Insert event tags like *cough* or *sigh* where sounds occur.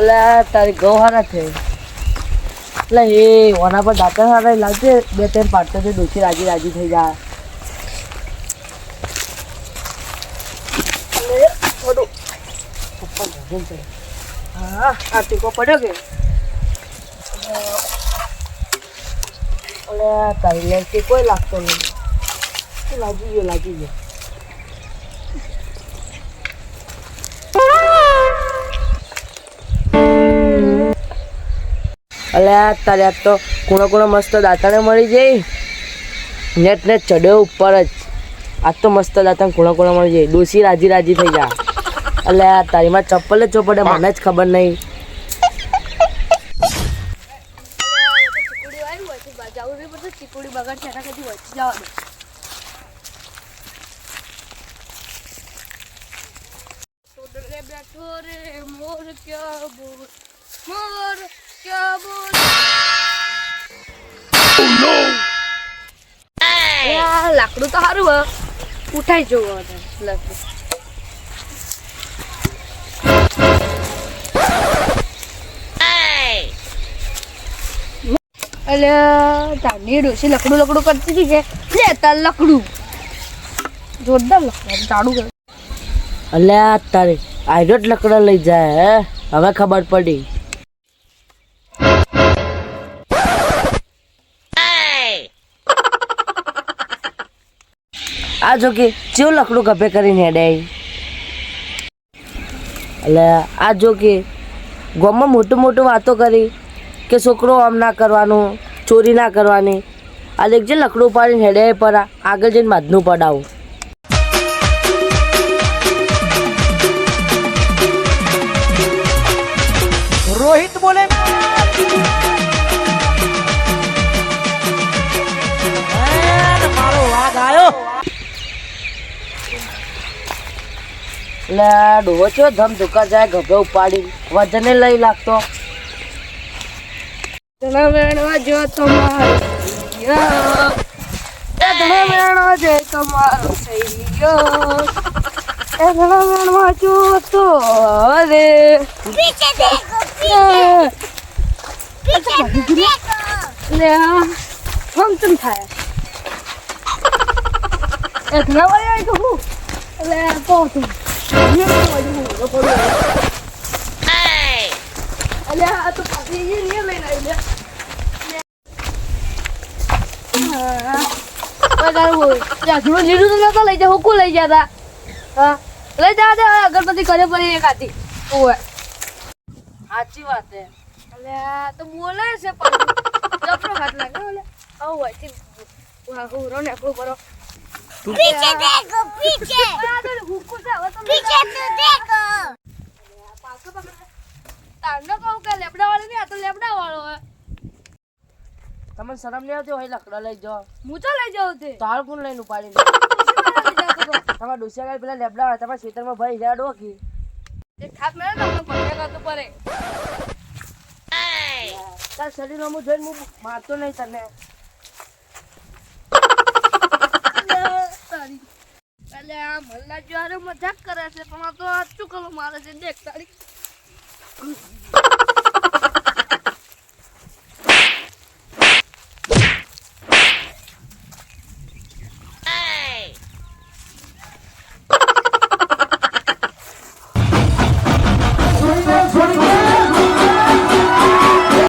અલ્યા તારી ગૌ હારા છે. એટલે એ ઓના પર દાંતર હારા લાગશે બે ત્રણ છે ડોસી રાજી રાજી થઈ જાય. હા, આ ટીકો પડ્યો કે? અલે, તારી લેન્સથી કોઈ લાગતો નહીં. લાગી ગયો લાગી ગયો? અલ્યા તારે આજ તો કુણો કુણો મસ્ત દાંતાને મળી જાય. નેટ નેટ ચડ્યો ઉપર જ. આજ તો મસ્ત દાંતણ કુણો કુણો મળી જાય. ડોસી રાજી રાજી થઈ જાય અલ્યા તારીમાં ચપ્પલ જ ચોપડે મને જ ખબર નહીં. ચીકુડી બગાડ છે, એના કદી વચ્ચે જવા દે મોર ક્યાં બોલ મોર ક્યાં બોલ લાકડું તો સારું હોય ઉઠાઈ જવું હવે લાકડું એટલે તારની ડોસી લકડું લકડું કરતી હતી કે લે તાર લકડું જોરદાર લકડું ઝાડું કર અલ્યા તારે આયરો જ લકડા લઈ જાય હવે ખબર પડી. આ જો કે ચેવું લકડું કભે કરીને હેડે એટલે આ જો કે ગામમાં મોટું મોટું વાતો કરી કે છોકરો આમ ના કરવાનું, ચોરી ના કરવાની. આ દેખજે લકડું પાડીને હેડે પર, આગળ જઈને માધનું પડાવું. મારો વાઘ ડોહો છો ધમ ધુકા જાય, ગભે ઉપાડી, વજને લઈ લાગતો. ધણા વેણવા જો તમારો ધણા વેણવા જો તમારો સૈયો. ધણા વેણવા જો તો રે. ફંક્શન થાય તો હું તું અલે આ તો પાછી એ નહીં લઈને આવી લે ઝાઝડું લીધું તો નતો લઈ જા હુકુ લઈ જતા હા લઈ જા દે અગરબત્તી કરે પડી એક હાથી ઓવે સાચી વાત છે. એટલે તો બોલે છે પણ જબરો હાથ લાગે ઓલે આવું હોયથી હુરો ને હું બરો પીછે દેખો પીછે. પીછે તું દેખો. પાછો પકડ તારનો કહું કે લેબડા વાળો ને આ તો લેબડા વાળો હે તમને શરમ લે આવતી હોય લકડા લઈ જાઓ. હું તો લઈ જાઉં છું તાર કોણ લઈને ઉપાડી તમારા ડોસિયા પેલા લેબડા વાળા તમારા ખેતરમાં ભાઈ હેડો કે થાપ મેળે તમને પગે કાતો પડે તાર શરીરમાં હું જોઈને હું મારતો નહીં તને. તારી એટલે આ મલ્લા જો હારે મજાક કરે છે પણ આ તો સાચું કલો મારે છે દેખ તારી. *laughs*